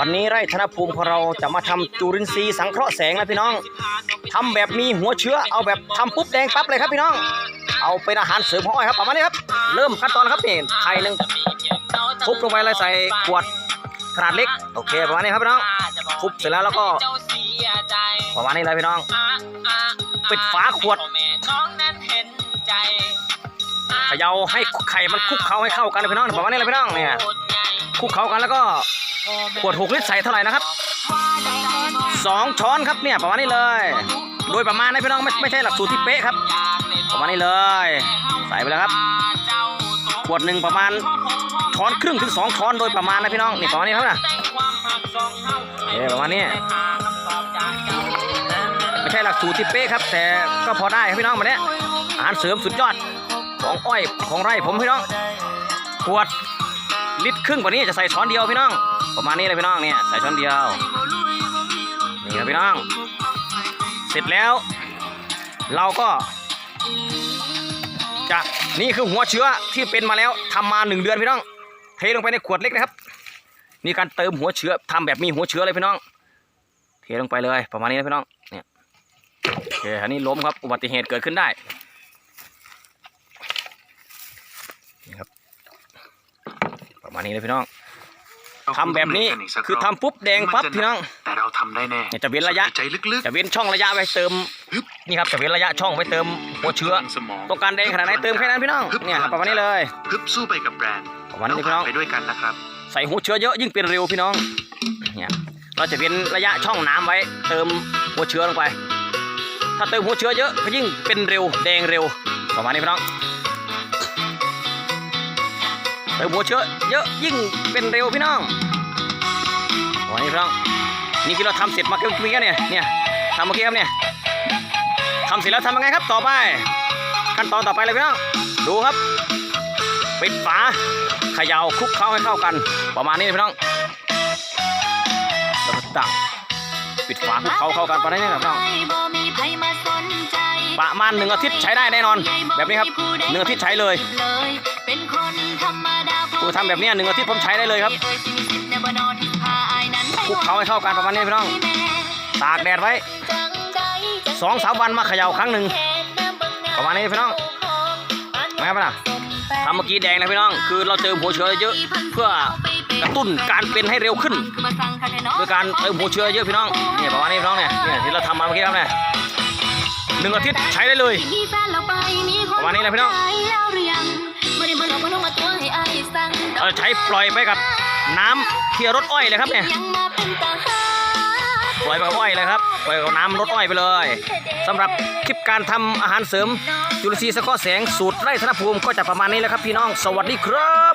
วันนี้ไร่ธนภูมิของเราจะมาทำจุลินทรีย์สังเคราะห์แสงนะพี่น้องทำแบบมีหัวเชื้อเอาแบบทำปุ๊บแดงปั๊บเลยครับพี่น้อง เอาเป็นอาหารเสริมของอ้อยครับประมาณนี้ครับ เริ่มขั้นตอนครับนี่ไข่หนึ่งทุบลงไปเลยใส่ขวดขนาดเล็ก โอเคประมาณนี้ครับพี่น้องทุบเสร็จแล้วแล้วก็ประมาณนี้เลยพี่น้อง ปิดฝาขวดเขย่าให้ไข่มันคลุกเคล้าให้เข้ากันพี่น้องประมาณนี้เลยพี่น้องเนี่ยคลุกเคล้ากันแล้วก็ ขวดหกลิตรใส่เท่าไหร่นะครับสองช้อนครับเนี่ยประมาณนี้เลย โดยประมาณนะพี่น้องไม่ไม่ใช่หลักสูตรที่เป๊ะครับ ประมาณนี้เลย ใส่ไปแล้วครับขวดหนึ่งประมาณช้อนครึ่งถึงสองช้อนโดยประมาณนะพี่น้องนี่ประมาณนี้ครับนะเออประมาณนี้ไม่ใช่หลักสูตรที่เป๊ะครับ แต่ก็พอได้ครับพี่น้องมาเนี้ยอาหารเสริมสุดยอดของอ้อยของไร่ผมพี่น้องขวดลิตรครึ่งกว่านี้จะใส่ช้อนเดียวพี่น้อง ประมาณนี้เลยพี่น้องเนี่ยใส่ช้อนเดียวนี่ครับพี่น้อง เสร็จแล้ว เราก็จะนี่คือหัวเชื้อที่เป็นมาแล้วทำมาหนึ่งเดือนพี่น้อง เทลงไปในขวดเล็กนะครับนี่การเติมหัวเชื้อทำแบบมีหัวเชื้อเลยพี่น้อง เทลงไปเลยประมาณนี้นะพี่น้องเนี่ยโอเคอันนี้ล้มครับอุบัติเหตุเกิดขึ้นได้นี่ครับประมาณนี้เลยพี่น้อง ทำแบบนี้คือทำปุ๊บแดงปั๊บพี่น้องแต่เราทำได้แน่เนี่ยจะเว้นระยะใจลึกจะเว้นช่องระยะไว้เติมนี่ครับจะเว้นระยะช่องไว้เติมๆหัวเชื้อสมองต้องการแดงขนาดไหนเติมแค่นั้นพี่น้องเนี่ยครับประมาณนี้เลยฮึบสู้ไปกับแบรนด์ประมาณนี้เลยพี่น้องไปด้วยกันนะครับใส่หัวเชื้อเยอะยิ่งเป็นเร็วพี่น้องเนี่ยเราจะเว้นระยะช่องน้ำไว้ เติมหัวเชื้อลงไป ถ้าเติมหัวเชื้อเยอะก็ยิ่งเป็นเร็วแดงเร็วประมาณนี้พี่น้อง เติมหัวเชื้อเยอะยิ่งเป็นเร็วพี่น้องประมาณนี้พี่น้องนี่คือเราทำเสร็จมาเมื่อกี้เนี่ยเนี่ยทำเมื่อกี้ครับเนี่ยทำเสร็จแล้วทำยังไงครับต่อไป ขั้นตอนต่อไปเลยพี่น้องดูครับปิดฝาเขย่าคลุกเคล้าให้เข้ากัน ประมาณนี้พี่น้องแล้วก็ตั้งปิดฝาคลุกเคล้าเข้ากันประมาณนี้นะพี่น้องประมาณหนึ่งอาทิตย์ใช้ได้แน่นอน แบบนี้ครับหนึ่งอาทิตย์ใช้เลย ผมทำแบบนี้หนึ่งอาทิตย์ผมใช้ได้เลยครับคลุกเคล้าให้เข้ากันประมาณนี้พี่น้อง ตากแดดไว้สองสามวันมาเขย่าครั้งหนึ่งประมาณนี้พี่น้องไม่ครับนะทำเมื่อกี้แดงนะพี่น้อง คือเราเติมหัวเชื้อเยอะเพื่อกระตุ้นการเป็นให้เร็วขึ้นโดยการเติมหัวเชื้อเยอะพี่น้องเนี่ยประมาณนี้พี่น้องเนี่ยเนี่ยที่เราทำมาเมื่อกี้ครับเนี่ย หนึ่งอาทิตย์ใช้ได้เลยประมาณนี้เลยพี่น้องเราใช้ปล่อยไปกับน้ำเทียรถอ้อยเลยครับเนี่ยปล่อยไปกับอ้อยเลยครับปล่อยกับน้ำรถอ้อยไปเลยสำหรับคลิปการทำอาหารเสริมจุลทรีย์สะเกาะแสงสูตรไร่ธนภูมิก็จะประมาณนี้แหละครับพี่น้องสวัสดีครับ